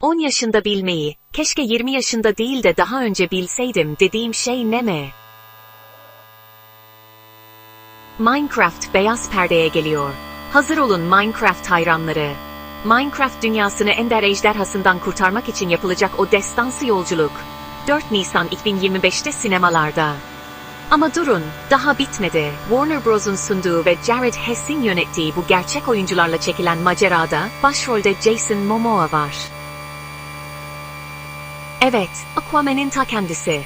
10 yaşında bilmeyi, keşke 20 yaşında değil de daha önce bilseydim dediğim şey ne mi? Minecraft beyaz perdeye geliyor. Hazır olun Minecraft hayranları. Minecraft dünyasını Ender ejderhasından kurtarmak için yapılacak o destansı yolculuk. 4 Nisan 2025'te sinemalarda. Ama durun, daha bitmedi. Warner Bros'un sunduğu ve Jared Hess'in yönettiği bu gerçek oyuncularla çekilen macerada başrolde Jason Momoa var. Evet, Aquaman'in ta kendisi.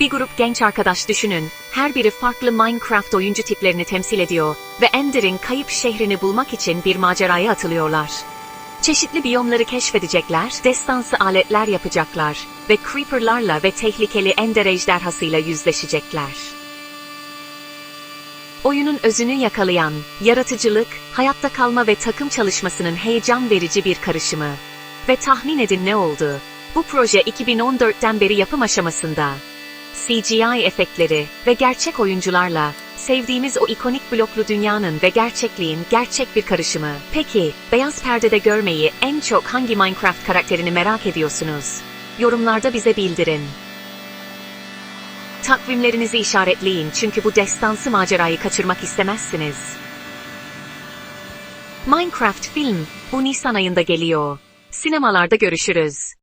Bir grup genç arkadaş düşünün, her biri farklı Minecraft oyuncu tiplerini temsil ediyor ve Ender'in kayıp şehrini bulmak için bir maceraya atılıyorlar. Çeşitli biyomları keşfedecekler, destansı aletler yapacaklar ve Creeper'larla ve tehlikeli Ender ejderhasıyla yüzleşecekler. Oyunun özünü yakalayan, yaratıcılık, hayatta kalma ve takım çalışmasının heyecan verici bir karışımı. Ve tahmin edin ne oldu? Bu proje 2014'ten beri yapım aşamasında. CGI efektleri ve gerçek oyuncularla sevdiğimiz o ikonik bloklu dünyanın ve gerçekliğin gerçek bir karışımı. Peki, beyaz perdede görmeyi en çok hangi Minecraft karakterini merak ediyorsunuz? Yorumlarda bize bildirin. Takvimlerinizi işaretleyin çünkü bu destansı macerayı kaçırmak istemezsiniz. Minecraft film bu Nisan ayında geliyor. Sinemalarda görüşürüz.